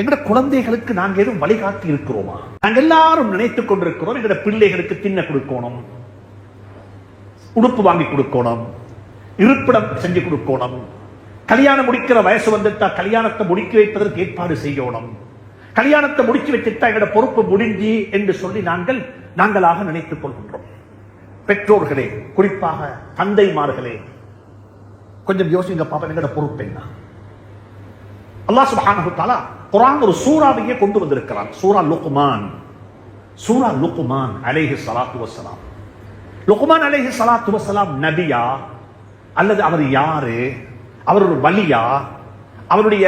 எங்களோட குழந்தைகளுக்கு நாங்க எதுவும் வழிகாட்டி இருக்கிறோமா? நாங்க எல்லாரும் நினைத்துக் கொண்டிருக்கிறோம் எங்களோட பிள்ளைகளுக்கு தின்ன கொடுக்கணும் உடுப்பு வாங்கி கொடுக்கணும் இருப்பிடம் செஞ்சு கொடுக்கணும் கல்யாணம் முடிக்கிற வயசு வந்துட்டா கல்யாணத்தை முடிக்க வைப்பதற்கு ஏற்பாடு செய்யணும். கல்யாணத்தை முடிச்சு வச்சுட்டா எங்களோட பொறுப்பு முடிஞ்சு என்று சொல்லி நாங்கள் நாங்களாக நினைத்துக் கொள்கின்றோம். பெற்றோர்களே குறிப்பாக தந்தைமார்களே கொஞ்சம் யோசிங்க பாப்பா எங்களோட பொறுப்பு என்ன அல்லாஹ் சுப்ஹானஹு தஆலா குரான் ஒரு சூறாவையே கொண்டு வந்திருக்கிறான். சூரா லுக்மான். சூரா லுக்மான் அலேஹி சலாத்து வசலாம் லுக்மான் அலேஹி சலாத்து வசலாம் நபியா? அல்லது அவர் யாரு? அவர் ஒரு வலியா? அவருடைய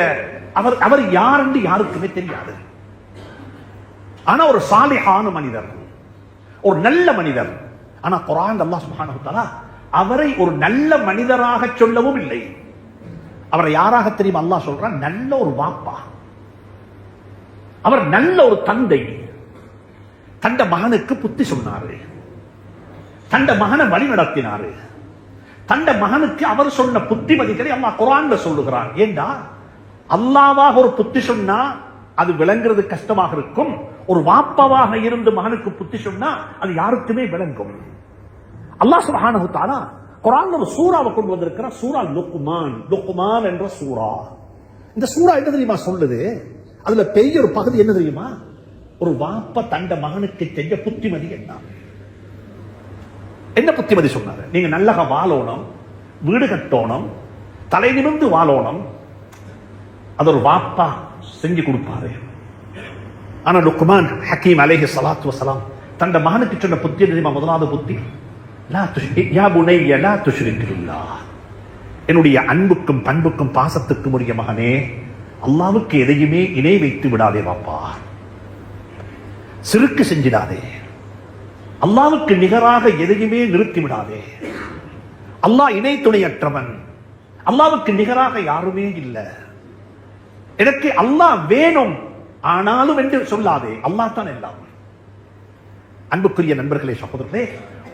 அவர் அவர் யார் என்று யாருக்குமே தெரியாது. ஆனா ஒரு சாலிஹான மனிதர். ஒரு நல்ல மனிதர். ஆனா குரான் அல்லாஹ் சுப்ஹானஹு அவரை ஒரு நல்ல மனிதராக சொல்லவும் இல்லை. அவரை யாராக தெரியும்? அல்லாஹ் சொல்றான் நல்ல ஒரு வாப்பா. அவர் நல்ல ஒரு தந்தை. தந்த மகனுக்கு புத்தி சொன்னாரு. தந்த மகனை வழி நடத்தினாரு. தந்த மகனுக்கு அவர் சொன்ன புத்திமதிகளை அம்மா குரான்ல சொல்லுகிறார். ஏண்டா? அல்லாவாக ஒரு புத்தி சொன்னா அது விளங்குறது கஷ்டமாக இருக்கும். ஒரு வாப்பாவாக இருந்து மகனுக்கு புத்தி சொன்னா அது யாருக்குமே விளங்கும். அல்லாஹ் சுபஹானஹு தஆலா குர்ஆன்ல ஒரு சூராவை கொண்டு வந்திருக்கிற சூரா லுக்மான். லுக்மான் என்ற சூரா இந்த சூரா என்ன தெரியுமா சொல்லுது? அதுல பெரிய ஒரு பகுதி என்ன தெரியுமா? ஒரு வாப்ப தண்ட மகனுக்கு செஞ்ச புத்திமதி என்ன? என்ன புத்திமதி சொன்னாரு? நீங்க நல்லக வாழணும் வீடு கட்டணும் தலை நிமிர்ந்து வாழணும். அது ஒரு வாப்பா செஞ்சு கொடுப்பாரு. ஆனா லுக்மான் ஹக்கீம் அலேஹி சலாத்து வசலாம் தண்ட மகனுக்கு சொன்ன புத்தி தெரியுமா? முதலாவது புத்தி. லா துஷ்- யா என்னுடைய அன்புக்கும் பண்புக்கும் பாசத்துக்கும் உரிய மகனே அல்லாவுக்கு எதையுமே இணை வைத்து விடாதே வாப்பா சிறுக்கு செஞ்சிடாதே. அல்லாவுக்கு நிகராக எதையுமே நிறுத்தி விடாதே. அல்லாஹ் இணை துணையற்றவன். அல்லாவுக்கு நிகராக யாருமே இல்லை. எனக்கு அல்லாஹ் வேணும். ஆனாலும் என்று சொல்லாதே. அல்லாஹ் தான் எல்லாம் அன்புக்குரிய நண்பர்களே சகோதரர்களே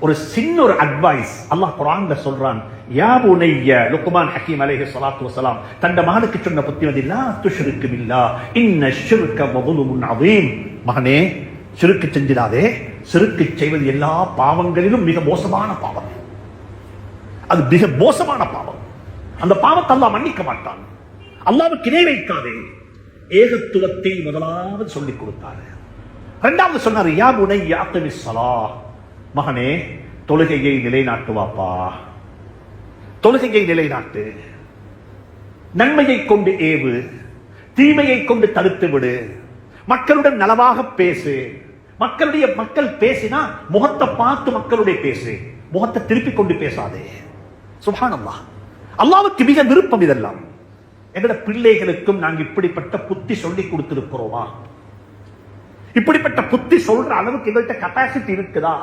ஒரு சின்ன ஒரு அட்வைஸ் அல்லாஹ் குரான்ல சொல்றான் யா புனைய லுக்குமான் ஹக்கீம் அலைஹி ஸலாத்து வஸலாம். தண்ட மகனுக்கு சொன்ன புத்திமதி லா துஷ்ருக்கு பில்லா இன்ன ஷிர்க மதுலுமுன் அதீம் மகனே சிறுக்கு செஞ்சிடாதே. சிறுக்கு செய்வது எல்லா பாவங்களிலும் மிக மோசமான பாவம். அது மிக மோசமான பாவம். அந்த பாவத்தை அல்லாஹ் மன்னிக்க மாட்டான். அல்லாவுக்கு இணை வைக்காதே. ஏகத்துவத்தை முதலாவது சொல்லிக் கொடுத்தாரு. ரெண்டாவது சொன்னார் யா புனை யாத்தவி சலா மகனே தொழுகையை நிலைநாட்டுவாப்பா. தொழுகையை நிலைநாட்டு. நன்மையை கொண்டு ஏவு. தீமையை கொண்டு தடுத்து விடு மக்களுடன் நலவாக பேசு. மக்களுடைய மக்கள் பேசினா முகத்தை பார்த்து மக்களுடைய பேசு. முகத்தை திருப்பி கொண்டு பேசாதே. சுபானம்மா அல்லாவுக்கு மிக விருப்பம் இதெல்லாம். எங்களோட பிள்ளைகளுக்கும் நாங்க இப்படிப்பட்ட புத்தி சொல்லி கொடுத்திருக்கிறோமா? இப்படிப்பட்ட புத்தி சொல்ற அளவுக்கு எங்கள்கிட்ட கெப்பாசிட்டி இருக்குதா?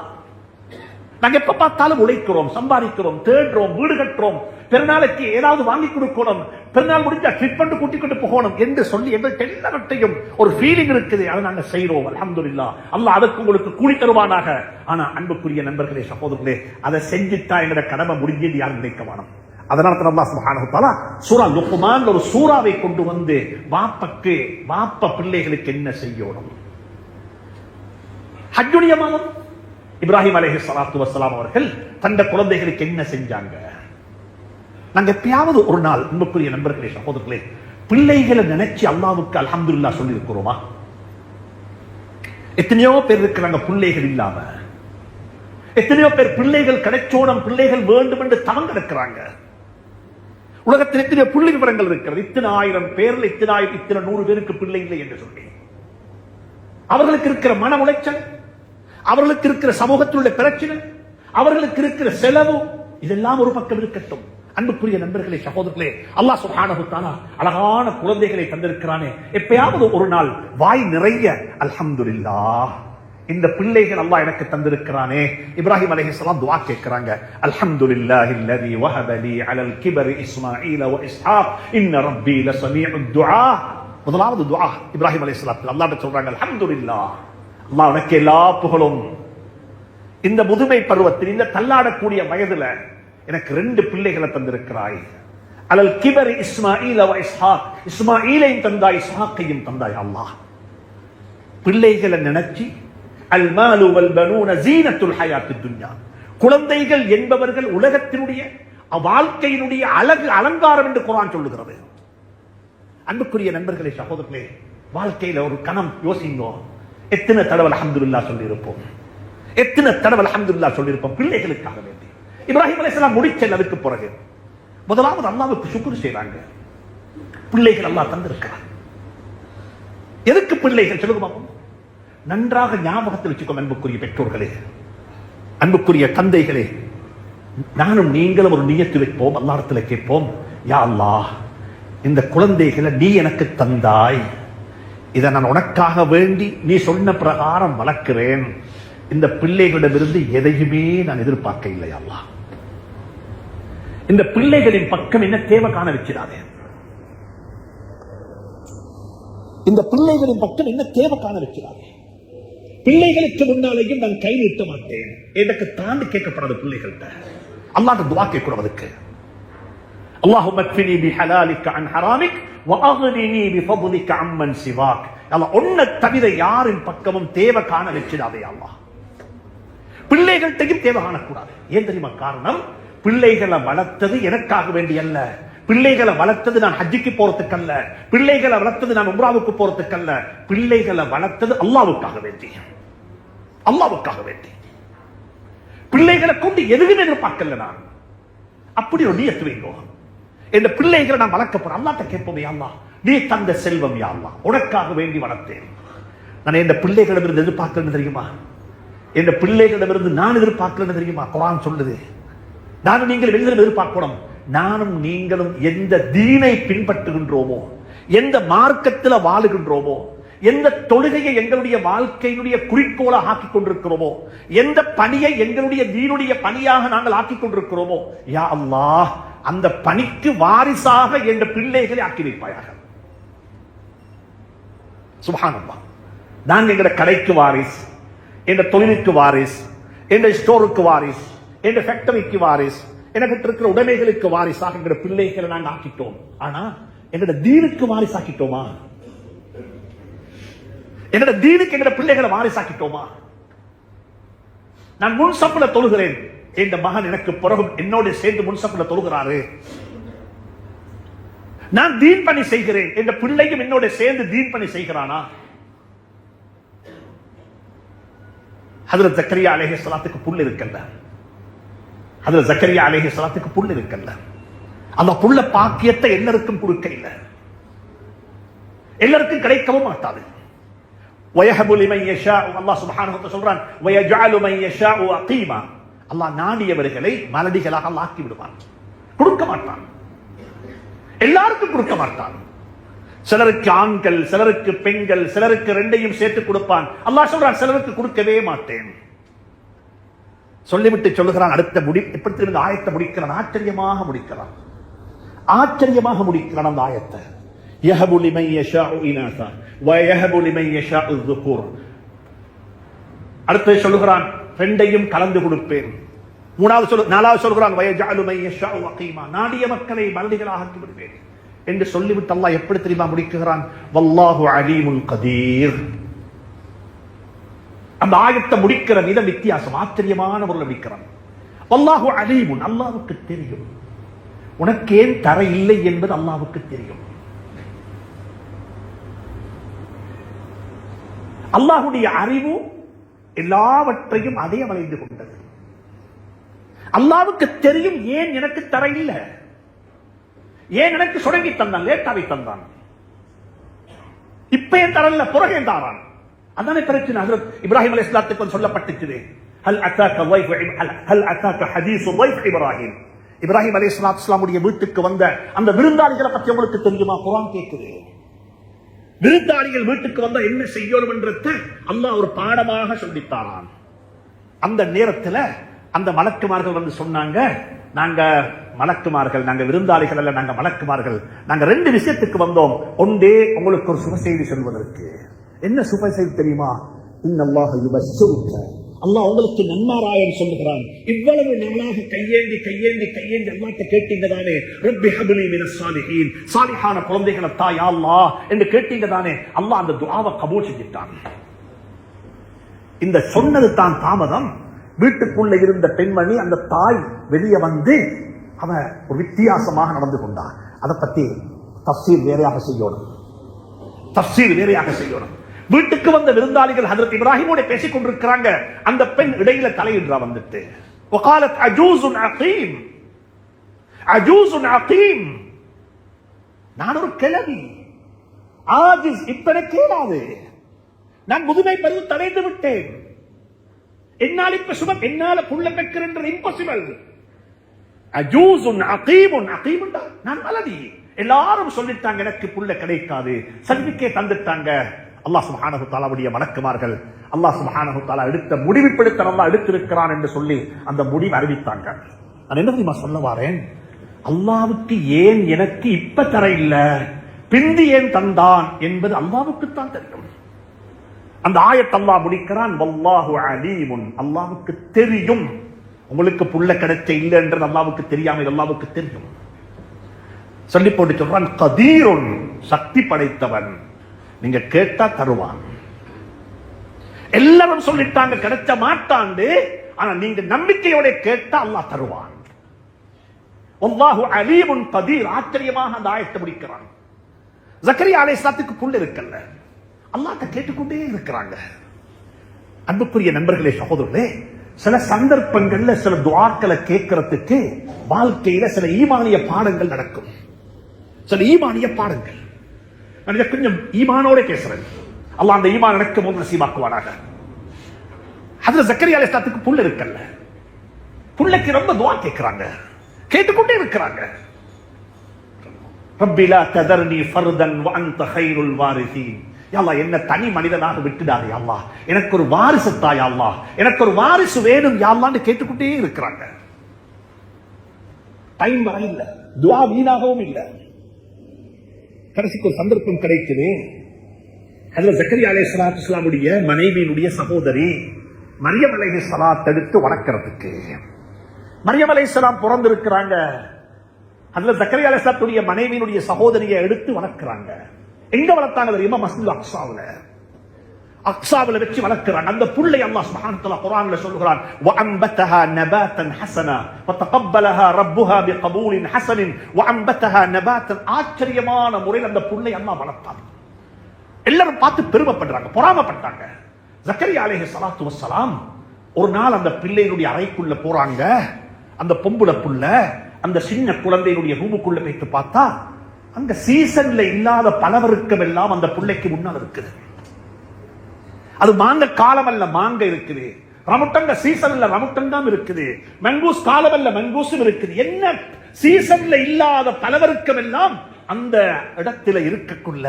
நாங்க எப்ப பார்த்தாலும் உழைக்கிறோம் சம்பாதிக்கிறோம் தேடுறோம் வீடு கட்டுறோம். பெருநாளைக்கு ஏதாவது வாங்கி கொடுக்கணும். பெருநாள் முடிஞ்சா ட்ரீட்மெண்ட் கூட்டிக் கொண்டு போகணும் என்று சொல்லி எங்கள்கிட்ட எல்லாவற்றையும் ஒரு ஃபீலிங் இருக்குது. அதை நாங்க செய்யறோம் அமதுல்லா அல்ல அதுக்கு உங்களுக்கு கூலி தருவானாக. ஆனா அன்புக்குரிய நண்பர்களே சகோதரர்களே அதை செஞ்சுட்டா எங்களோட கடமை முடிஞ்சது யாரும் நினைக்க வேணும் அதனால தான் அல்லாஹ் சுப்ஹானஹு தஆலா சூரா லுக்மான் ஒரு சூறாவை கொண்டு வந்து வாப்பக்கு வாப்ப பிள்ளைகளுக்கு என்ன செய்யணும்? ஹஜ்ஜுடைய மாதம் இப்ராஹிம் அலைஹி சலாத்து வசலாம் அவர்கள் தந்த குழந்தைகளுக்கு என்ன செஞ்சாங்க? நாங்க எப்பயாவது ஒரு நாள் அன்புக்குரிய நண்பர்களே சகோதரர்களே பிள்ளைகளை நினைச்சு அல்லாவுக்கு அலமதுல்லா சொல்லி இருக்கிறோமா எத்தனையோ பேர் இருக்கிறாங்க பிள்ளைகள் இல்லாம. எத்தனையோ பேர் பிள்ளைகள் கிடைச்சோடம் பிள்ளைகள் வேண்டும் என்று தவங்க இருக்கிறாங்க உலகத்தில் எத்தனை புள்ளி விவரங்கள் இருக்கிறது. இத்தனை ஆயிரம் பேர்ல இத்தனை ஆயிரம் இத்தனை நூறு பேருக்கு பிள்ளை இல்லை என்று சொல்லி. அவர்களுக்கு இருக்கிற மன உளைச்சல் அவர்களுக்கு இருக்கிற சமூகத்தில் உள்ள பிரச்சனை அவர்களுக்கு இருக்கிற செலவு இதெல்லாம் ஒரு பக்கம் இருக்கட்டும். அன்புக்குரிய நண்பர்களே சகோதரர்களே அல்லாஹ் சுப்ஹானஹு அழகான குழந்தைகளை தந்திருக்கிறானே. எப்பயாவது ஒரு நாள் வாய் நிறைய அல்ஹம்துலில்லாஹ். இந்த பிள்ளைகள் அல்லாஹ் எனக்கு தந்திருக்கிறானே. இப்ராஹிம் அலைஹிஸ்ஸலாம் துஆ கேட்கறாங்க அல்ஹம்துலில்லாஹி அல்லதி வஹபலி அலல் கிபரி இஸ்மாஈல வ இஸ்ஹாக் இன்ன ரப்பி லஸமீஉத் துஆ. முதலாவது துஆ இப்ராஹிம் அலைஹிஸ்ஸலாம் அல்லாஹ் சொல்றாங்க அல்ஹம்துலில்லாஹ். அம்மா உனக்கு எல்லா புகழும். இந்த முதுமை பருவத்தில் இந்த தள்ளாடக்கூடிய வயதுல எனக்கு ரெண்டு பிள்ளைகளை தந்திருக்கிறாய். அலல் கிபர் இஸ்மாயில் அவ இஸ்ஹாக். இஸ்மாயிலையும் தந்தாய் இஸ்ஹாக்கையும் தந்தாய் அல்லாஹ். பிள்ளைகளை நினைச்சு அல் மாலு வல் பனூன ஜீனத்துல் ஹயாத்து துன்யா. குழந்தைகள் என்பவர்கள் உலகத்தினுடைய வாழ்க்கையினுடைய அழகு அலங்காரம் என்று குரான் சொல்லுகிறது. அன்புக்குரிய நண்பர்களே சகோதரர்களே வாழ்க்கையில ஒரு கணம் யோசிங்கோ. எத்தனை தடவை அஹமதுல்லா சொல்லியிருப்போம்? எத்தனை தடவை அல்ஹம்துலில்லாஹ் சொல்லியிருப்போம்? பிள்ளைகளுக்காக வேண்டி. இப்ராஹிம் அலிஸ்லாம் முடிச்சல் அதுக்கு பிறகு முதலாவது அல்லாவுக்கு சுக்குரு செய்றாங்க பிள்ளைகள் அல்லாஹ் தந்திருக்கிறார் எதுக்கு பிள்ளைகள் சொல்லுங்க நன்றாக ஞாபகத்தில் வச்சுக்கோம் அன்புக்குரிய பெற்றோர்களே. அன்புக்குரிய தந்தைகளே நானும் நீங்களும் ஒரு நியத்து வைப்போம் அல்லாடத்துல கேட்போம் யா அல்லா இந்த குழந்தைகளை நீ எனக்கு தந்தாய். இதை நான் உனக்காக வேண்டி நீ சொன்ன பிரகாரம் வளர்க்கிறேன். இந்த பிள்ளைகளிடமிருந்து எதையுமே நான் எதிர்பார்க்க இல்லை அல்லாஹ். இந்த பிள்ளைகளின் பக்கம் என்ன தேவை காண வைக்கிறாரே இந்த பிள்ளைகளின் பக்கம் என்ன தேவை காண வைக்கிறாரே பிள்ளைகளுக்கு முன்னாலேயும் நான் கை நீட்ட மாட்டேன். எனக்கு தாண்டி கேட்கப்படாத பிள்ளைகள்கிட்ட. அல்லாஹ் துவா கேட்கணும் அதுக்கு. اللهم اكفني بحلالك عن حرامك واغنني بفضلك عمن سواك அல்லாஹ் ஒன்ன தவிர யாரின் பக்கமும் தேவை காண வச்சிடாதே அல்லாஹ் பிள்ளைகள்கிட்டையும் தேவை காணக்கூடாது ஏன் தெரியுமா காரணம் பிள்ளைகளை வளர்த்தது எனக்காக வேண்டி அல்ல பிள்ளைகளை வளர்த்தது நான் ஹஜ்ஜிக்கு போறதுக்கு அல்ல பிள்ளைகளை வளர்த்தது நான் உம்ராவுக்கு போறதுக்கு அல்ல பிள்ளைகளை வளர்த்தது அல்லாவுக்காக வேண்டி அல்லாவுக்காக வேண்டி பிள்ளைகளை கொண்டு எதுவுமே எதிர்பார்க்கல நான் அப்படி ஒரு நியத்து வைங்கோ இந்த பிள்ளைகளை நான் வளர்க்க போறேன் அல்லாட்ட கேட்போம் யாழ்லா நீ தந்த செல்வம் யாழ்லா உனக்காக வேண்டி வளர்த்தேன். நான் இந்த பிள்ளைகளிடமிருந்து எதிர்பார்க்கலன்னு தெரியுமா? இந்த பிள்ளைகளிடமிருந்து நான் எதிர்பார்க்கலன்னு தெரியுமா? குரான் சொல்லுது. நானும் நீங்கள் வெளியில் எதிர்பார்க்கணும். நானும் நீங்களும் எந்த தீனை பின்பற்றுகின்றோமோ எந்த மார்க்கத்தில் வாழுகின்றோமோ எந்த தொழுகையை எங்களுடைய வாழ்க்கையினுடைய குறிக்கோளாக ஆக்கிக் கொண்டிருக்கிறோமோ எந்த பணியை எங்களுடைய தீனுடைய பணியாக நாங்கள் ஆக்கிக் கொண்டிருக்கிறோமோ யா அல்லாஹ் அந்த பணிக்கு வாரிசாக என்ற பிள்ளைகளை ஆக்கி வைப்பாயாக சுபானம்மா நாங்கள் எங்கட கடைக்கு வாரிஸ் என்ற தொழிலுக்கு வாரிஸ் என்ற ஸ்டோருக்கு வாரிஸ் என்ற ஃபேக்டரிக்கு வாரிஸ் எனக்கு இருக்கிற உடைமைகளுக்கு வாரிசாக எங்கட பிள்ளைகளை நாங்கள் ஆக்கிட்டோம். ஆனா என்னோட தீனுக்கு வாரிசாக்கிட்டோமா? என்னோட தீனுக்கு எங்களோட பிள்ளைகளை வாரிசாக்கிட்டோமா? நான் முன் சப்புல தொழுகிறேன். என் மகன் எனக்கு பிறகு என்னோட சேர்ந்து முன் சப்புல தொழுகிறாரு நான் தீன் பணி செய்கிறேன் என்ற பிள்ளையும் என்னோட சேர்ந்து தீன் பணி செய்கிறானா அதுல ஜக்கரியா அலேஹி சலாத்துக்கு புல் இருக்கல்ல அதுல ஜக்கரியா அலேஹி சலாத்துக்கு புல் இருக்கல்ல அந்த புள்ள பாக்கியத்தை எல்லாருக்கும் கொடுக்க இல்லை எல்லாருக்கும் கிடைக்கவும் மாட்டாது ويهب لمن يشاء அல்லாஹ் சுப்ஹானஹு வ சொல்றான் ويجعل من يشاء عقيما அல்லாஹ் நாடியவர்களை மலடிகளாக அல்லாஹ் ஆக்கி விடுவான் கொடுக்க மாட்டான் எல்லாருக்கும் கொடுக்க மாட்டான் சிலருக்கு ஆண்கள் சிலருக்கு பெண்கள் சிலருக்கு ரெண்டையும் சேர்த்து கொடுப்பான் அல்லாஹ் சொல்றான் சிலருக்கு கொடுக்கவே மாட்டேன் சொல்லிவிட்டு சொல்லுகிறான் அடுத்த முடி எப்படி திரும்ப ஆயத்தை முடிக்கிறான் ஆச்சரியமாக முடிக்கிறான் ஆச்சரியமாக முடிக்கிறான் அந்த ஆயத்தை يهب لمن يشاء إناثا ويهب لمن يشاء الذكور அடுத்து சொல்லுகிறான் ரெண்டையும் கலந்து கொடுப்பேன் மூணாவது சொல்லு நாலாவது சொல்கிறான் வயஜாலுமை நாடிய மக்களை மலடிகளாக விடுவேன் என்று சொல்லிவிட்டு அல்லாஹ் எப்படி தெரியுமா முடிக்குகிறான் வல்லாஹு அலீமுல் கதீர். அந்த ஆயத்தை முடிக்கிற விதம் வித்தியாசம் ஆச்சரியமான முறையில் முடிக்கிறான். வல்லாஹு அலீமுன் அல்லாவுக்கு தெரியும். உனக்கு ஏன் தர இல்லை என்பது அல்லாவுக்கு தெரியும். அல்லாஹுடைய அறிவு எல்லாவற்றையும் அதே வளைந்து கொண்டது. அல்லாவுக்கு தெரியும் ஏன் எனக்கு தர இல்லை? ஏன் எனக்கு சுடங்கி தந்தான் லேட்டாவை தந்தான்? இப்ப ஏன் தரல புறகே தாரான்? அதானே பிரச்சனை. ஹசரத் இப்ராஹிம் அலி இஸ்லாத்துக்கு சொல்லப்பட்டுச்சு ஹல் அத்தாக்க வைஃப் ஹல் அத்தாக்க ஹதீஸ் வைஃப் இப்ராஹிம். இப்ராஹிம் அலி இஸ்லாத் இஸ்லாமுடைய வீட்டுக்கு வந்த அந்த விருந்தாளிகளை பற்றி உங்களுக்கு தெரியுமா? குரான் கேட்குது விருந்தாளிகள் வீட்டுக்கு வந்தா என்ன செய்யணும் என்றது அல்லாஹ் ஒரு பாடமாக சொல்லித்தாரான் அந்த நேரத்தில் அந்த மலக்குமார்கள் வந்து சொன்னாங்க நாங்க மலக்குமார்கள் நாங்க விருந்தாளிகள் அல்ல நாங்க மலக்குமார்கள். நாங்க ரெண்டு விஷயத்துக்கு வந்தோம். ஒன்றே உங்களுக்கு ஒரு சுப செய்தி சொல்வதற்கு. என்ன சுப செய்தி தெரியுமா? இன்னல்லாக யுபஸ்ஸிருக்க. அல்லாஹ் உங்களுக்கு நன்மாராயம் சொல்லுகிறான். இவ்வளவு நாளாக கையேந்தி கையேந்தி கையேந்தி அல்லாட்ட கேட்டீங்க தானே ரப்பி ஹபிலி மின சாலிஹீன். சாலிஹான குழந்தைகளை தாய் அல்லாஹ் என்று கேட்டீங்க தானே அல்லாஹ் அந்த துஆவை கபூல் செஞ்சிட்டான் இந்த சொன்னது தான் தாமதம். வீட்டுக்குள்ள இருந்த பெண்மணி அந்த தாய் வெளியே வந்து அவ ஒரு வித்தியாசமாக நடந்து கொண்டார் அதை பத்தி தப்சீர் வேறையாக செய்யணும் தப்சீர் வேறையாக செய்யணும் வீட்டுக்கு வந்த விருந்தாளிகள் ஹதரத் இப்ராஹிமோட பேசிக் கொண்டிருக்கிறாங்க அந்த பெண் இடையில தலையிடுறா வந்துட்டு وقالت عجوز عقيم عجوز عقيم நான் ஒரு கிழவி ஆஜிஸ் இப்ப கேளாது நான் முதுமை பருவம் தடைந்து விட்டேன் என்னால் இப்ப சுபம் என்னால புள்ள பெற்கிற இம்பாசிபிள் அஜூசுன் அகீமுன் அகீமுண்டா நான் மலதி எல்லாரும் சொல்லிட்டாங்க எனக்கு புள்ள கிடைக்காது. சர்டிபிகே தந்துட்டாங்க. அல்லாஹ் சுப்ஹானஹு தாலாவுடைய வணக்கமார்கள் அல்லாஹ் சுப்ஹானஹு தாலா எடுத்த முடிவுப்படுத்த நல்லா எடுத்திருக்கிறான் என்று சொல்லி அந்த முடிவு அறிவித்தாங்க. நான் என்ன தெரியுமா சொல்ல வாரேன் அல்லாவுக்கு ஏன் எனக்கு இப்ப தர இல்ல? பிந்தி ஏன் தந்தான் என்பது அல்லாவுக்கு தான் தெரியும். அந்த ஆயத் அல்லாஹ் முடிக்கிறான் வல்லாஹு அலீமுன். அல்லாவுக்கு தெரியும். உங்களுக்கு புள்ள கிடைச்ச இல்லை என்றது அல்லாவுக்கு தெரியாம அல்லாவுக்கு தெரியும். சொல்லி போட்டு சொல்றான் கதீருன். சக்தி படைத்தவன். நீங்க கேட்டா தருவான். எல்லாரும் சொல்லிட்டாங்க கிடைச்ச மாட்டாண்டு. ஆனா நீங்க நம்பிக்கையோட கேட்டா அல்லாஹ் தருவான். அல்லாஹு அலீமுன் கதீர். ஆச்சரியமாக அந்த ஆயத்தை முடிக்கிறான். ஜக்கரியா சாத்துக்கு புள்ள இருக்கல்ல. அல்லாட்ட கேட்டுக்கொண்டே இருக்கிறாங்க. அன்புக்குரிய நண்பர்களே சகோதரர்களே சில சந்தர்ப்பங்கள்ல சில துவாக்களை கேட்கறதுக்கு வாழ்க்கையில சில ஈமானிய பாடங்கள் நடக்கும். சில ஈமானிய பாடங்கள். நான் கொஞ்சம் ஈமானோட பேசுறேன். அல்லாஹ் அந்த ஈமான் எனக்கு போது நசீமாக்குவானாக. அதுல ஜக்கரியா அலைஹிஸ்ஸலாத்துக்கு புள்ள இருக்கல்ல. புள்ளைக்கு ரொம்ப துவா கேட்கிறாங்க. கேட்டுக்கொண்டே இருக்கிறாங்க. ரப்பிலா ததர்னி ஃபர்தன் வ ஹைருல் வாரிசீன். யா என்ன தனி மனிதனாக விட்டுடாரு யா எனக்கு ஒரு வாரிசு தாய் யா எனக்கு ஒரு வாரிசு வேணும் யா கேட்டுக்கிட்டே கேட்டுக்கொண்டே இருக்கிறாங்க. டைம் வர இல்ல. துவா வீணாகவும் இல்லை. கடைசிக்கு ஒரு சந்தர்ப்பம் கிடைக்குது. அதுல அலே அலைஹிஸ்ஸலாத்து இஸ்லாமுடைய மனைவியினுடைய சகோதரி மரியம் அலைஹிஸ்ஸலாத் எடுத்து வளர்க்கறதுக்கு. மரியம் அலைஹிஸ்ஸலாம் பிறந்திருக்கிறாங்க. அதுல அலே சலாத்துடைய மனைவியினுடைய சகோதரியை எடுத்து வளர்க்கிறாங்க. எங்க வளர்த்தாங்க தெரியுமா? மஸ்ஜித் அக்சாவில் அக்சாவில் வச்சு வளர்க்கிறான் அந்த புள்ளை அல்லாஹ் சுப்ஹானஹு குர்ஆன்ல சொல்கிறான் வ அம்பதஹா நபாத்தன் ஹஸனா வ தகப்பலஹா ரப்புஹா பி கபூலின் ஹஸனின் வ அம்பதஹா நபாத்தன். ஆச்சரியமான முறையில் அந்த புள்ளை அல்லாஹ் வளர்த்தான். எல்லாரும் பார்த்து பெருமைப்படுறாங்க பொறாமப்பட்டாங்க. ஜக்கரியா அலைஹி ஸலாத்து வஸ்ஸலாம் ஒரு நாள் அந்த பிள்ளையினுடைய அறைக்குள்ள போறாங்க. அந்த பொம்புல புள்ள அந்த சின்ன குழந்தையினுடைய ரூமுக்குள்ள போயிட்டு பார்த்தா அங்க சீசன்ல இல்லாத பலவருக்கம் எல்லாம் அந்த பிள்ளைக்கு முன்னால் இருக்குது. அது மாங்க காலம் அல்ல மாங்க இருக்குது. ரமுட்டங்க சீசன்ல ரமுட்டன் தான் இருக்குது. மங்கூஸ் காலம் அல்ல மங்கூஸும் இருக்குது. என்ன சீசன்ல இல்லாத பலவருக்கம் எல்லாம் அந்த இடத்துல இருக்கக்குள்ள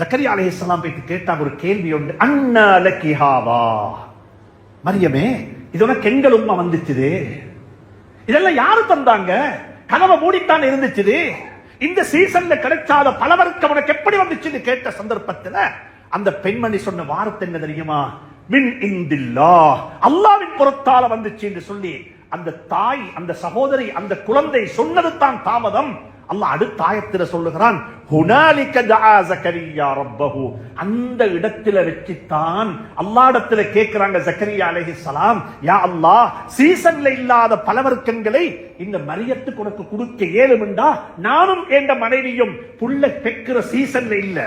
ஜக்கரியா அலைஹிஸ்ஸலாம் போயிட்டு கேட்டாங்க ஒரு கேள்வி உண்டு. அண்ணா லக்கிஹாவா மரியமே இது உனக்கு எங்கள் வந்துச்சுது. இதெல்லாம் யாரு தந்தாங்க? கனவை மூடித்தான் இருந்துச்சு இந்த சீசன்ல கிடைச்சாத பலவருக்கு உனக்கு எப்படி வந்துச்சுன்னு கேட்ட சந்தர்ப்பத்துல அந்த பெண்மணி சொன்ன வார்த்தை என்ன தெரியுமா? மின் இந்தில்லா. அல்லாவின் புறத்தால வந்துச்சு என்று சொல்லி அந்த தாய் அந்த சகோதரி அந்த குழந்தை சொன்னது தான் தாமதம். அல்லாஹ் அடுத்த ஆயத்தில் சொல்லுகிறான் அந்த இடத்துல வச்சுத்தான் அல்லாடத்துல கேட்கிறாங்க ஜக்கரியா அலைஹிஸ்ஸலாம் யா அல்லாஹ் சீசன்ல இல்லாத பலவர்க்கங்களை இந்த மரியத்துக்கு உனக்கு கொடுக்க இயலுமெண்டா நானும் என்ற மனைவியும் புள்ள பெக்கிற சீசன்ல இல்ல.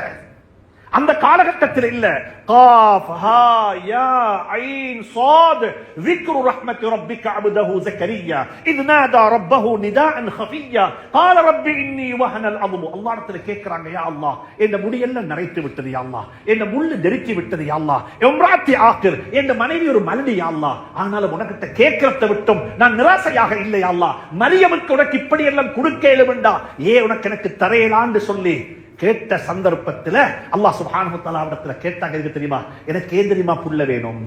அந்த காலகட்டத்தில் இல்ல قاف ها يا عين صاد ذكر رحمة ربك عبده زكريا إذ نادى ربه نداء خفيا قال رب إني وهن العظم الله இடத்துல கேட்கிறாங்க யா அல்லாஹ் என்ன முடியெல்லாம் நரைத்து விட்டது யா அல்லாஹ் என்ன முள்ளு நெருக்கி விட்டது யா அல்லாஹ் எம்ராத்தி ஆக்கிர் என் மனைவி ஒரு மலடி யா அல்லாஹ் ஆனாலும் உனக்கிட்ட கேட்கிறத விட்டும் நான் நிராசையாக இல்லை யா அல்லாஹ் மரியமுக்கு உனக்கு இப்படி எல்லாம் கொடுக்க இயலுமெண்டா ஏ உனக்கு எனக்கு தரையலான்னு சொல்லி கேட்ட சந்தர்ப்பத்துல அல்லாஹ் சுப்ஹானஹு தஆலா கேட்டாங்க எதுக்கு தெரியுமா? எனக்கு ஏன் தெரியுமா புள்ள வேணும்?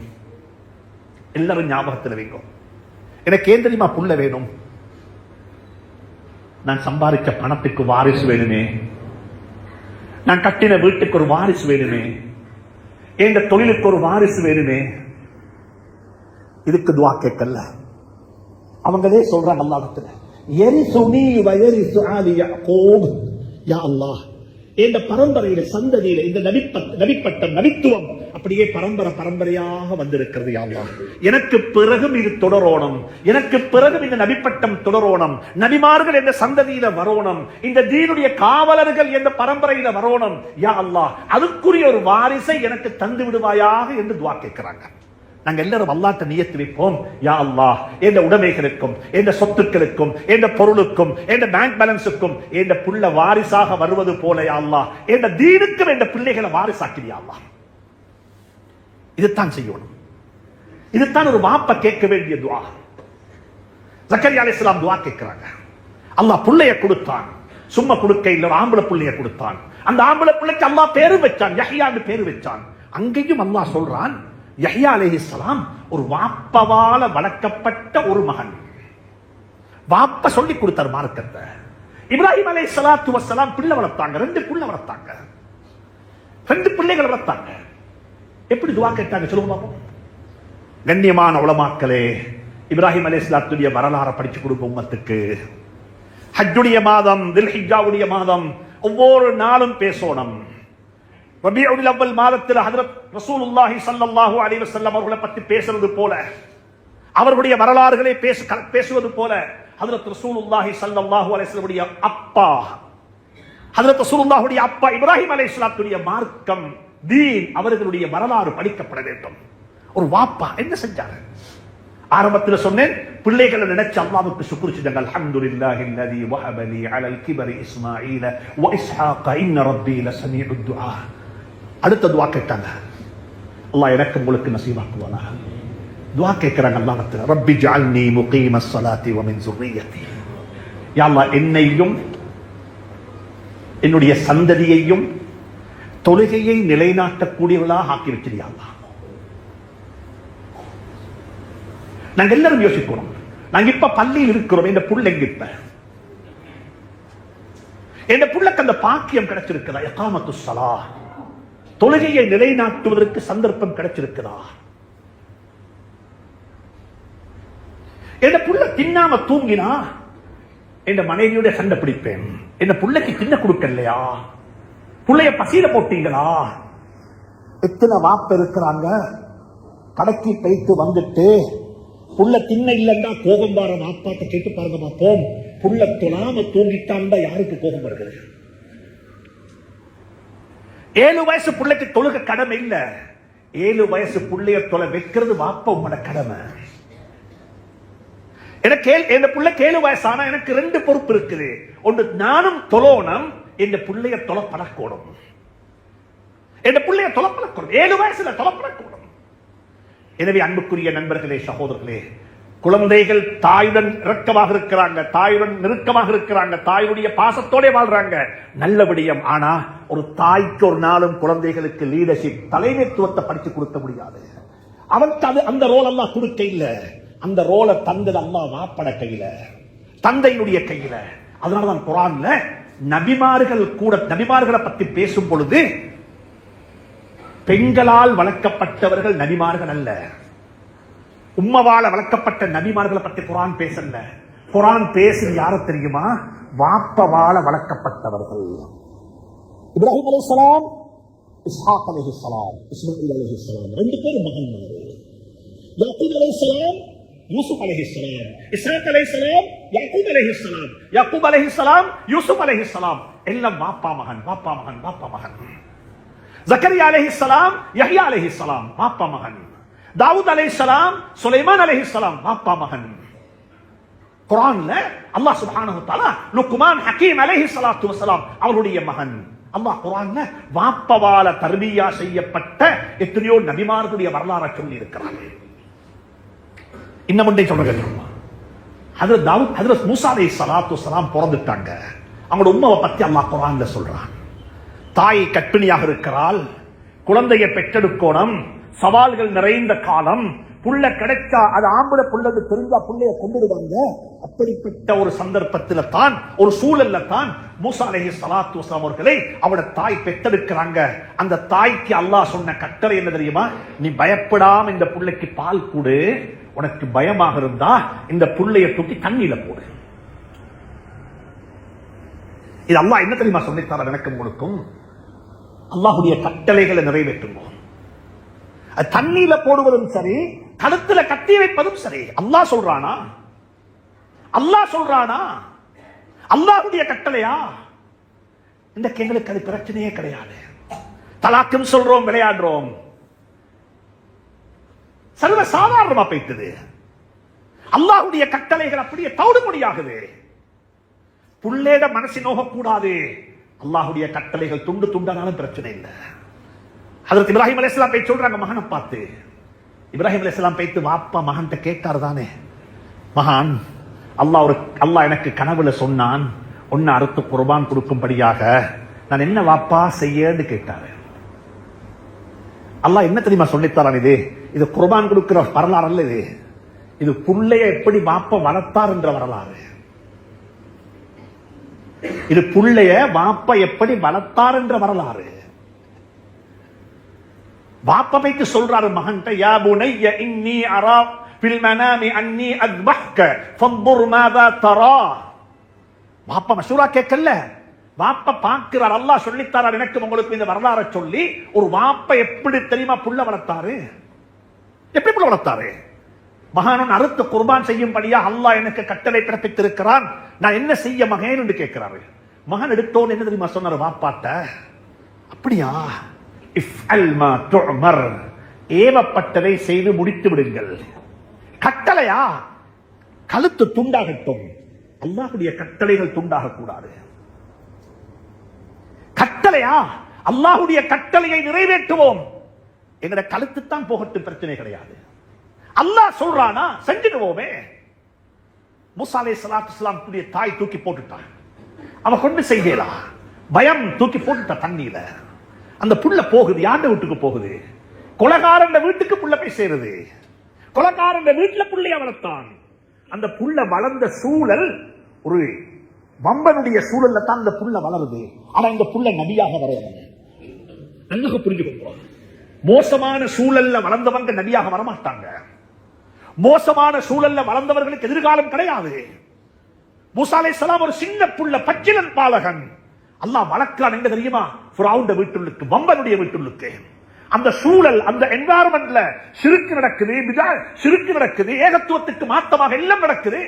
எல்லாரும் ஞாபகத்துல வைக்கும் எனக்கு ஏன் தெரியுமா புள்ள வேணும்? நான் சம்பாதிச்ச பணத்துக்கு வாரிசு வேணுமே? நான் கட்டின வீட்டுக்கு ஒரு வாரிசு வேணுமே? எங்க தொழிலுக்கு ஒரு வாரிசு வேணுமே? இதுக்கு துவா கேட்கல. அவங்களே சொல்றாங்க அல்லாஹ்விடத்துல எரிசுனி வயரிசு ஆலி யாக்கூப் யா அல்லாஹ் இந்த பரம்பரையில சந்ததியில இந்த நபிப்பட்டம் நபித்துவம் அப்படியே பரம்பரை பரம்பரையாக வந்திருக்கிறது யா எனக்கு பிறகும் இது தொடரோணம். எனக்கு பிறகும் இந்த நபிப்பட்டம் தொடரோணம். நபிமார்கள் என்ற சந்ததியில வரோணம். இந்த தீனுடைய காவலர்கள் என்ற பரம்பரையில வரோணம். யா அல்லாஹ் அதுக்குரிய ஒரு வாரிசை எனக்கு தந்து விடுவாயாக என்று துவா கேட்கிறாங்க. நாங்க எல்லாரும் அல்லாட்ட நியத்து வைப்போம். யா அல்லாஹ் எந்த உடைமைகளுக்கும் எந்த சொத்துக்களுக்கும் எந்த பொருளுக்கும் எந்த பேங்க் பேலன்ஸுக்கும் எந்த புள்ள வாரிசாக வருவது போல யா அல்லாஹ் எந்த தீனுக்கும் எந்த பிள்ளைகளை வாரிசாக்கிறியா அல்லாஹ். இதுதான் செய்யணும். இதுதான் ஒரு வாப்ப கேட்க வேண்டிய துவா. ஜக்கரியா இஸ்லாம் துவா கேட்கிறாங்க. அல்லாஹ் புள்ளைய கொடுத்தான். சும்மா கொடுக்க இல்ல ஒரு ஆம்பளை புள்ளைய கொடுத்தான். அந்த ஆம்பளை பிள்ளைக்கு அல்லாஹ் பேரு வச்சான் யஹியான்னு பேரு வச்சான். அங்கேயும் அல்லாஹ் சொல்றான் யஹ்யா அலைஹிஸ்ஸலாம் ஒரு வாப்பவால வளர்க்கப்பட்ட ஒரு மகன். வாப்ப சொல்லி கொடுத்தார் மார்க்கத்தை இப்ராஹிம் அலை சலாத்து வசலாம் பிள்ளை வளர்த்தாங்க ரெண்டு பிள்ளை வளர்த்தாங்க. ரெண்டு பிள்ளைகள் வளர்த்தாங்க. எப்படி துவா கேட்டாங்க சொல்லுங்க பாப்போம். கண்ணியமான உளமாக்களே இப்ராஹிம் அலே சலாத்துடைய வரலாறை படிச்சு கொடுங்க உம்மத்துக்கு. ஹஜ்ஜுடைய மாதம் தில்ஹிஜாவுடைய மாதம் ஒவ்வொரு நாளும் பேசணும். ரபியுல் அவ்வல் மாதத்தில் ஹதரத் ரசூலுல்லாஹி சல்லல்லாஹு அலைஹி வஸல்லம் அவர்களை பத்தி பேசுறது போல அவர்களுடைய வரலாறுகளை பேச பேசுவது போல ஹதரத் ரசூலுல்லாஹி சல்லல்லாஹு அலைஹி வஸல்லம் அப்பா ஹதரத் ரசூலுல்லாஹுடைய அப்பா இப்ராஹிம் அலைஹிஸ்ஸலாத்துடைய மார்க்கம் தீன் அவர்களுடைய வரலாறு படிக்கப்பட வேண்டும். ஒரு வாப்பா என்ன செஞ்சாரு? ஆரம்பத்தில் சொன்னேன் பிள்ளைகளை நினைச்சு அல்லாவுக்கு சுக்குரு செஞ்சாங்க அல்ஹம்துலில்லாஹி அல்லதி வஹபலி அலல் கிபரி இஸ்மாஈல வ இஸ்ஹாக இன்ன ரப்பி லசமீஉத் துஆ. அடுத்த துவா கேட்டாங்க. அல்லாஹ் எனக்கு உங்களுக்கு நசீபாக்குவானா துவா கேட்கிறாங்க அல்லாஹ்விடத்தில் ரப்பி ஜால்னி முகீம சலாத்தி வமின் சுர்ரியத்தி. ஸுர்ரிய்யத்தி என்னையும் என்னுடைய சந்ததியையும் தொழுகையை நிலைநாட்டக்கூடியவர்களாக ஆக்கி வச்சிருயா நாங்க எல்லாரும் யோசிக்கிறோம். நாங்க இப்ப பள்ளியில் இருக்கிறோம். இந்த புள்ள எங்க இப்ப? என் புள்ளக்கு அந்த பாக்கியம் கிடைச்சிருக்குதா? எகாமத்து சலா தொழுகையை நிலைநாட்டுவதற்கு சந்தர்ப்பம் கிடைச்சிருக்குதா? என் புள்ள தின்னாம தூங்கினா? என் மனைவியோட சண்டை பிடிப்பேன். என் புள்ளைக்கு தின்ன கொடுக்கலையா? பிள்ளைய பசியில போட்டீங்களா? எத்தனை வாப்ப இருக்கிறாங்க? கடைக்கு போயிட்டு வந்துட்டு புள்ள தின்ன இல்லைன்னா கோபம் வர வாப்பாட்ட கேட்டு பாருங்க பார்ப்போம் புள்ள தொழாம தூங்கிட்டான்டா யாருக்கு கோபம் வருகிறது? ஏழு வயசு பிள்ளைக்கு தொழுக கடமை இல்ல. ஏழு வயசு பிள்ளைய தொலை வைக்கிறது வாப்ப உங்களோட கடமை. எனக்கு என் புள்ள ஏழு வயசானா எனக்கு ரெண்டு பொறுப்பு இருக்குது. ஒன்று நானும் தொலோனம் என் புள்ளைய தொலை பழக்கணும். என் புள்ளைய தொலை ஏழு வயசுல தொலை எனவே அன்புக்குரிய நண்பர்களே சகோதரர்களே குழந்தைகள் தாயுடன் இறக்கமாக இருக்கிறாங்க தாயுடன் நெருக்கமாக இருக்கிறாங்க தாயுடைய பாசத்தோட வாழ்றாங்க. நல்ல விடயம். ஆனா ஒரு தாய்க்கு ஒரு நாளும் குழந்தைகளுக்கு லீடர்ஷிப் தலைமைத்துவத்தை படித்து கொடுக்க முடியாது. அவனுக்கு அது அந்த ரோல் அம்மா கொடுக்க இல்ல. அந்த ரோலை தந்தது அம்மா மாப்பட கையில தந்தையினுடைய கையில. அதனாலதான் குரான்ல நபிமார்கள் கூட நபிமார்களை பத்தி பேசும் பொழுது பெண்களால் வளர்க்கப்பட்டவர்கள் நபிமார்கள் அல்ல. உம்மவால வளர்க்கப்பட்ட நபிமார்களை பற்றி குரான் பேசல குரான் பேசுது யார தெரியுமா வாப்பவால வளர்க்கப்பட்டவர்கள் இப்ராஹிம் அலைஹிஸ்ஸலாம் இஸ்ஹாக் அலைஹிஸ்ஸலாம் இஸ்மாயில் சலாம் ரெண்டு பேரும் மகன்மார் யாக்கூப் அலைஹிஸ்ஸலாம் யூசுப் அலைஹிஸ்ஸலாம் இஸ்ஹாக் சலாம் யாக்கூப் அலைஹிஸ்ஸலாம் யாக்கூப் அலைஹிஸ்ஸலாம் யூசுப் அலைஹிஸ்ஸலாம் எல்லாம் வாப்பா மகன் வாப்பா மகன் வாப்பா மகன் ஜக்கரியா அலைஹிஸ்ஸலாம் யஹ்யா சலாம் வாப்பா மகன் தாவூத் அலைஹிஸ்ஸலாம் சுலைமான் அலைஹிஸ்ஸலாம் வாப்பா மகன். குரான்ல அல்லாஹ் சுபானு தாலா லுக்குமான் ஹக்கீம் அலைஹி சலாத்து வசலாம் அவருடைய மகன். அல்லாஹ் குரான்ல வாப்பவால தர்பியா செய்யப்பட்ட எத்தனையோ நபிமார்களுடைய வரலாறை சொல்லி இருக்கிறாங்க இன்னும் ஒன்றை சொல்றேன் ஹஜரத் தாவூத் ஹஜரத் மூசா அலை சலாத்து வசலாம் பிறந்துட்டாங்க. அவங்களோட உண்மை பத்தி அல்லாஹ் குரான்ல சொல்றான். தாய் கற்பிணியாக இருக்கிறாள் குழந்தையை பெற்றெடுக்கணும். சவால்கள் நிறைந்த காலம். புள்ள கிடைச்சா அது ஆம்பளை புள்ளது தெரிஞ்சா புள்ளைய கொண்டுடுவாங்க அப்படிப்பட்ட ஒரு சந்தர்ப்பத்தில தான் ஒரு சூழல்ல தான் மூசா சலாத்து ஸலாத்து அவர்களை அவட தாய் பெற்றெடுக்கிறாங்க. அந்த தாய்க்கு அல்லாஹ் சொன்ன கட்டளை என்ன தெரியுமா? நீ பயப்படாம இந்த புள்ளைக்கு பால் கூடு. உனக்கு பயமாக இருந்தா இந்த புள்ளைய தூக்கி தண்ணியில போடு. இது அல்லாஹ் என்ன தெரியுமா சொல்லித்தார எனக்கு உங்களுக்கும் அல்லாஹுடைய கட்டளைகளை நிறைவேற்றுவோம். அது தண்ணியில போடுவதும் சரி கழுத்துல கட்டி வைப்பதும் சரி. அல்லாஹ் சொல்றானா? அல்லாஹ் சொல்றானா? அல்லாஹுடைய கட்டளையா? இந்த எங்களுக்கு அது பிரச்சனையே கிடையாது. தலாக்கும் சொல்றோம் விளையாடுறோம். சர்வ சாதாரணமா போய்த்தது அல்லாஹுடைய கட்டளைகள் அப்படியே தவிடுபடியாகுது. புள்ளேட மனசு நோகக்கூடாது. அல்லாஹுடைய கட்டளைகள் துண்டு துண்டானாலும் பிரச்சனை இல்லை. அதற்கு இப்ராஹிம் அலைஹிஸ்ஸலாம் போய் சொல்றாங்க மகனை பார்த்து. இப்ராஹிம் அலைஹிஸ்ஸலாம் போய்த்து வாப்பா மகன்கிட்ட கேட்டார் தானே. மகான் அல்லாஹ் ஒரு அல்லாஹ் எனக்கு கனவுல சொன்னான் ஒன்னு அறுத்து குர்பான் கொடுக்கும்படியாக. நான் என்ன வாப்பா செய்யன்னு கேட்டாரு. அல்லாஹ் என்ன தெரியுமா சொல்லித்தாரான் இது? இது குர்பான் கொடுக்கிற வரலாறு அல்ல இது. இது புள்ளைய எப்படி வாப்ப வளர்த்தார் என்ற வரலாறு. இது புள்ளைய வாப்ப எப்படி வளர்த்தார் என்ற வரலாறு. வாப்ப வைத்து சொல்றாரு மகன்கிட்ட யா புனைய இன்னி அரா பில் மனாமி அன்னி அத்பஹ்க ஃபன்துர் மாதா தரா. வாப்ப மசூரா கேட்கல. வாப்ப பார்க்கிறார் அல்லாஹ் சொல்லித்தாரார் எனக்கு உங்களுக்கு இந்த வரலாறை சொல்லி ஒரு வாப்ப எப்படி தெரியுமா புள்ள வளர்த்தாரு? எப்படி புள்ள வளர்த்தாரு? மகானன் அறுத்து குர்பான் செய்யும்படியா அல்லாஹ் எனக்கு கட்டளை பிறப்பித்திருக்கிறான். நான் என்ன செய்ய மகேன் என்று கேட்கிறாரு மகன் எடுத்தோன்னு என்ன தெரியுமா சொன்னார்? வாப்பாட்ட அப்படியா? இஃப் அல்மா துமர் ஏவப்பட்டதை செய்து முடித்து விடுங்கள். கட்டளையா? கழுத்து துண்டாகட்டும். அல்லாஹுடைய கட்டளைகள் துண்டாக கூடாது கட்டளையா? அல்லாஹுடைய கட்டளையை நிறைவேற்றுவோம். எங்கட கழுத்து தான் போகட்டும் பிரச்சனை கிடையாது. அல்லாஹ் சொல்றானா செஞ்சிடுவோமே. முசா அலை சலாத்து தாய் தூக்கி போட்டுட்டான். அவன் கொண்டு செய்தேலா பயம் தூக்கி போட்டுட்டா தண்ணியில. அந்த புள்ள போகுது யாண்ட வீட்டுக்கு போகுது? கொலகாரன் வீட்டுக்கு புள்ள போய் சேருது. கொலகாரன் வீட்டுல புள்ளைய வளர்த்தான். அந்த புள்ள வளர்ந்த சூழல் ஒரு வம்பனுடைய சூழல்ல தான் அந்த புள்ள வளருது. ஆனா இந்த புள்ள நபியாக வரையல நல்லா புரிஞ்சுக்கோங்க. மோசமான சூழல்ல வளர்ந்தவங்க நபியாக வரமாட்டாங்க. மோசமான சூழல்ல வளர்ந்தவர்களுக்கு எதிர்காலம் கிடையாது. மூசா சலாம் ஒரு சின்ன புள்ள பச்சிலன் பாலகன். அல்லாஹ் வளர்க்கிறான் எங்க தெரியுமா? ஃபிரௌண்ட வீட்டுள்ளுக்கு வம்பனுடைய வீட்டுள்ளுக்கு. அந்த சூழல் அந்த என்வாரன்மெண்ட்ல சிறுக்கு நடக்குது சிறுக்கு நடக்குது ஏகத்துவத்துக்கு மாத்தமாக எல்லாம் நடக்குது.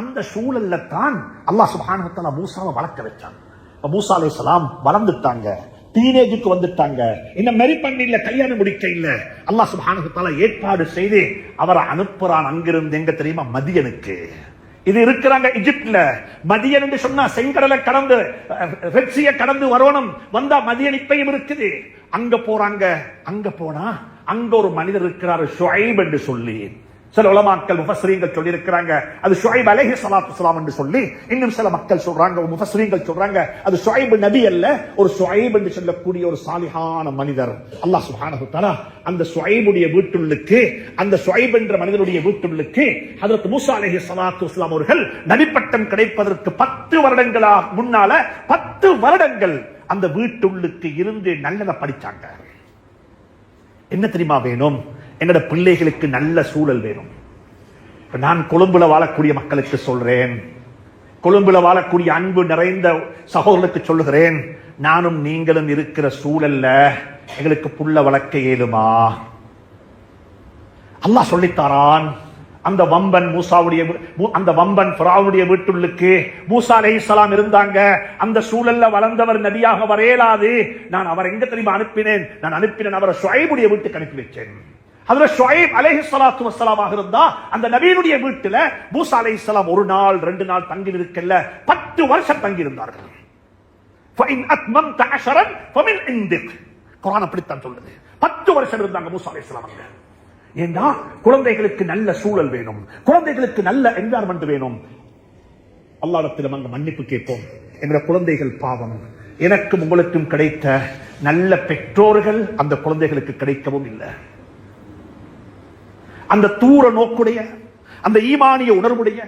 அந்த சூழல்ல தான் அல்லாஹ் சுப்ஹானஹு மூசாவை வளர்க்க வச்சான். இப்ப மூசா வளர்ந்துட்டாங்க. டீனேஜுக்கு வந்துட்டாங்க. இன்னும் மெரி பண்ணி இல்ல கல்யாணம் முடிக்க இல்ல. அல்லாஹ் சுப்ஹானஹு ஏற்பாடு செய்து அவரை அனுப்புறான் அங்கிருந்து. எங்க தெரியுமா? மதியனுக்கு. இது இருக்கிறாங்க இஜிப்ட்ல. மதியன் என்று சொன்னா செங்கடலை கடந்து ரெட்சிய கடந்து வரணும். வந்தா மதியன் இப்பையும் இருக்குது. அங்க போறாங்க. அங்க போனா அங்க ஒரு மனிதர் இருக்கிறாரு ஷுஐப் என்று சொல்லி. சில உலமாக்கள் முஃபஸ்ரீங்கள் சொல்லி இருக்கிறாங்க அது ஷுஐப் அலஹி சலாத்து சலாம் என்று சொல்லி இன்னும் சில மக்கள் சொல்றாங்க முஃபஸ்ரீங்கள் சொல்றாங்க. அது ஷுஐப் நபி அல்ல ஒரு ஷுஐப் என்று சொல்லக்கூடிய ஒரு சாலிஹான மனிதர். அல்லாஹ் சுப்ஹானஹு தஆலா அந்த ஷுஐபுடைய வீட்டுள்ளுக்கு அந்த ஷுஐப் என்ற மனிதனுடைய வீட்டுள்ளுக்கு ஹஜரத் மூசா அலஹி சலாத்து வஸலாம் அவர்கள் நபிப்பட்டம் கிடைப்பதற்கு பத்து வருடங்களா முன்னால பத்து வருடங்கள் அந்த வீட்டுள்ளுக்கு இருந்து நல்லதை படிச்சாங்க. என்ன தெரியுமா வேணும்? என்னோட பிள்ளைகளுக்கு நல்ல சூழல் வேணும். நான் கொழும்புல வாழக்கூடிய மக்களுக்கு சொல்றேன். கொழும்புல வாழக்கூடிய அன்பு நிறைந்த சகோதரனுக்கு சொல்லுகிறேன் நானும் நீங்களும் இருக்கிற சூழல்ல எங்களுக்கு புள்ள வளர்க்க இயலுமா அல்லாஹ் சொல்லித்தாரான் அந்த வம்பன் மூசாவுடைய மூ- அந்த வம்பன் ஃபிரௌனுடைய வீட்டுள்ளுக்கு மூசா அலைஹிஸ்ஸலாம் இருந்தாங்க. அந்த சூழல்ல வளர்ந்தவர் நபியாக வரையலாது. நான் அவர் எங்க தெரியுமா அனுப்பினேன்? நான் அனுப்பினேன் அவரை சுவைபுடைய வீட்டுக்கு அனுப்பி வச்சேன். அதுல ஷொயப் அலேஹி சலாத்து வசலாமாக இருந்தா அந்த நபீனுடைய வீட்டுல மூசா அலேஹி சலாம் ஒரு நாள் ரெண்டு நாள் தங்கி இருக்கல பத்து வருஷம் தங்கி இருந்தார்கள் குரான் அப்படித்தான் சொல்லுது. பத்து வருஷம் இருந்தாங்க மூசா அலேஹி சலாம் ஏன்னா குழந்தைகளுக்கு நல்ல சூழல் வேணும். குழந்தைகளுக்கு நல்ல என்வாரன்மெண்ட் வேணும். அல்லாடத்தில் நாங்கள் மன்னிப்பு கேட்போம். எங்களோட குழந்தைகள் பாவம். எனக்கும் உங்களுக்கும் கிடைத்த நல்ல பெற்றோர்கள் அந்த குழந்தைகளுக்கு கிடைக்கவும் இல்லை. அந்த தூர நோக்குடைய அந்த ஈமானிய உணர்வுடைய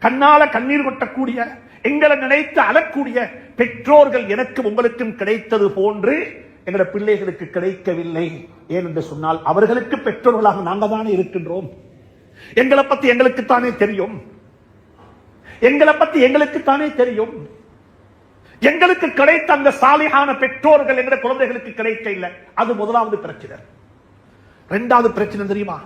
கண்ணால கண்ணீர் கொட்டக்கூடிய எங்களை நினைத்து அழக்கூடிய பெற்றோர்கள் எனக்கும் உங்களுக்கும் கிடைத்தது போன்று எங்களோட பிள்ளைகளுக்கு கிடைக்கவில்லை. ஏனென்று சொன்னால் அவர்களுக்கு பெற்றோர்களாக நாங்கள் தானே இருக்கின்றோம். எங்களை பத்தி எங்களுக்கு தானே தெரியும். எங்களை பத்தி எங்களுக்கு தானே தெரியும். எங்களுக்கு கிடைத்த அந்த சாலையான பெற்றோர்கள் என்ற குழந்தைகளுக்கு கிடைக்க இல்லை அது முதலாவது பிரச்சனை. இரண்டாவது பிரச்சனை தெரியுமா?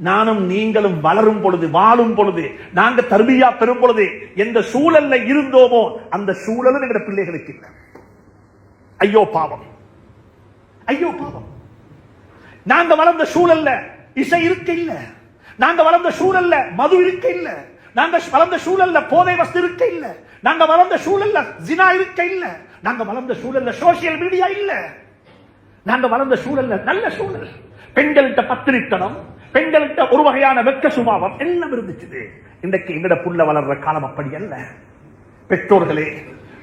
நானும் நீங்களும் வளரும் பொழுது வாழும் பொழுது நாங்க தர்பியா பெறும் பொழுது எந்த சூழல்ல இருந்தோமோ அந்த சூழலும் எங்க பிள்ளைகளுக்கு இல்லை. ஐயோ பாவம். ஐயோ பாவம். நாங்க வளர்ந்த சூழல்ல இசை இருக்க இல்ல. நாங்க வளர்ந்த சூழல்ல மது இருக்க இல்ல. நாங்க வளர்ந்த சூழல்ல போதை வஸ்து இருக்க இல்ல. நாங்க வளர்ந்த சூழல்ல ஜினா இருக்க இல்ல. நாங்க வளர்ந்த சூழல்ல சோசியல் மீடியா இல்ல. நாங்க வளர்ந்த சூழல்ல நல்ல சூழல். பெண்கள்கிட்ட பத்திரிக்கணும் பெண்கள்கிட்ட ஒரு வகையான வெக்க சுபாவம் எல்லாம் இருந்துச்சு இன்றைக்கு எங்கட புள்ள வளர்ற காலம் அப்படி அல்ல. பெற்றோர்களே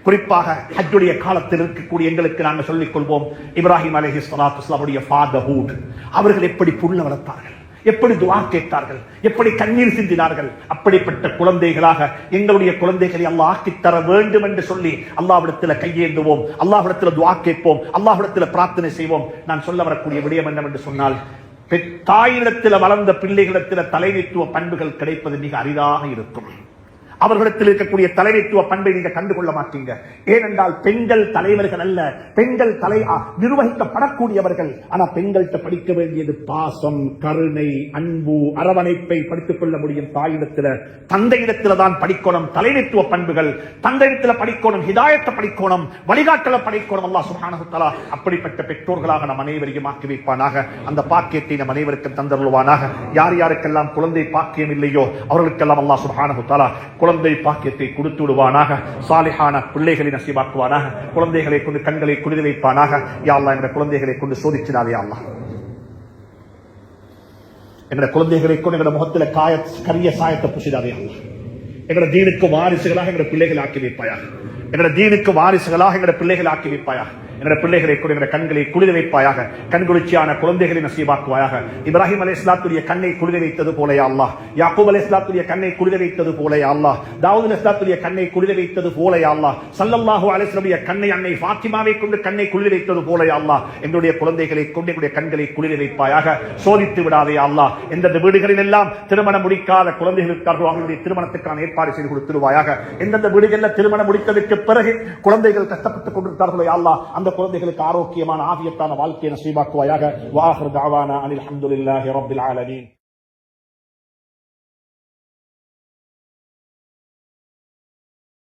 குறிப்பாக ஹஜ்ஜுடைய காலத்தில் இருக்கக்கூடிய எங்களுக்கு நாங்கள் சொல்லிக் கொள்வோம் இப்ராஹிம் அலஹி சலாத்துடைய ஃபாதர்ஹூட் அவர்கள் எப்படி புள்ள வளர்த்தார்கள்? எப்படி துவா கேட்டார்கள்? எப்படி கண்ணீர் சிந்தினார்கள்? அப்படிப்பட்ட குழந்தைகளாக எங்களுடைய குழந்தைகளை அல்லாஹ் ஆக்கித்தர வேண்டும் என்று சொல்லி அல்லாவிடத்தில் கையேந்துவோம் அல்லாஹ்விடத்தில் துவா கேட்போம் அல்லாஹ்விடத்தில் பிரார்த்தனை செய்வோம். நான் சொல்ல வரக்கூடிய விடயம் என்னவென்று சொன்னால் பெ- வளர்ந்த பிள்ளைகளிடத்தில் தலைமைத்துவ பண்புகள் கிடைப்பது மிக அரிதாக இருக்கும். அவர்களிடத்தில் இருக்கக்கூடிய தலைமைத்துவ பண்பை நீங்க கண்டுகொள்ள மாட்டீங்க. ஏனென்றால் பெண்கள் தலைவர்கள் அல்ல. பெண்கள் தலை நிர்வகிக்கப்படக்கூடியவர்கள். ஆனா பெண்கள்கிட்ட படிக்க வேண்டியது பாசம் கருணை அன்பு அரவணைப்பை படித்துக் கொள்ள முடியும் தாயிடத்துல. தந்தையிடத்துல தான் படிக்கணும் தலைமைத்துவ பண்புகள். தந்தையிடத்துல படிக்கணும் ஹிதாயத்தை படிக்கணும் வழிகாட்டல படிக்கணும். அல்லா சுப்ஹானஹு அப்படிப்பட்ட பெற்றோர்களாக நம் அனைவரையும் ஆக்கி வைப்பானாக. அந்த பாக்கியத்தை நம் அனைவருக்கும் தந்தருள்வானாக. யார் யாருக்கெல்லாம் குழந்தை பாக்கியம் இல்லையோ அவர்களுக்கெல்லாம் அல்லா சுப்ஹானஹு குழந்தை பாக்கியத்தை கொடுத்து விடுவானாக சாலிஹான பிள்ளைகளை நசீபாக்குவானாக குழந்தைகளை கொண்டு கண்களை குளிர் வைப்பானாக. யாழ்லா என்ற குழந்தைகளை கொண்டு சோதிச்சிடாதே யா எங்களோட குழந்தைகளை கொண்டு எங்களோட முகத்தில் காய கரிய சாயத்தை புசிடாதே அல்லாஹ். எங்கட தீனுக்கு வாரிசுகளாக எங்களோட பிள்ளைகள் ஆக்கி வைப்பாயாக. எங்களோட தீனுக்கு வாரிசுகளாக எங்களோட பிள்ளைகள் ஆக்கி வைப்பாயாக. எங்கட பிள்ளைகளை கொண்டு கண்களை குளிர வைப்பாயாக கண்குளிர்ச்சியான குழந்தைகளை நசீபாக்குவாயாக. இப்ராஹிம் அலி இஸ்லாத்துடைய கண்ணை குளிர வைத்தது போலே அல்லாஹ். யாக்கூப் அலி இஸ்லாத்துடைய கண்ணை குளிர வைத்தது போலே அல்லாஹ். தாவூத் இஸ்லாத்துடைய கண்ணை குளிர வைத்தது போலே அல்லாஹ். சல்லல்லாஹு அலைஹி கண்ணை அன்னை ஃபாத்திமாவை கொண்டு கண்ணை குளிர வைத்தது போலே அல்லாஹ். எங்களுடைய குழந்தைகளை கொண்டு எங்களுடைய கண்களை குளிர வைப்பாயாக. சோதித்து விடாதே அல்லாஹ். எந்தெந்த வீடுகளில் எல்லாம் திருமணம் முடிக்காத குழந்தைகளுக்காக அவர்களுடைய திருமணத்துக்கான ஏற்பாடு செய்து கொடுத்துருவாயாக எந்தெந்த வீடுகளில் திருமணம் முடித்ததற்கு பிறகு குழந்தைகள் கஷ்டப்பட்டுக் கொண்டிருக்கிறார்களோ யா அந்த அந்த குழந்தைகளுக்கு ஆரோக்கியமான ஆவியத்தான வாழ்க்கையை நசீபாக்குவாயாக வாஹர் தாவானா அனில் அல்ஹம்துலில்லாஹி ரப்பில் ஆலமீன்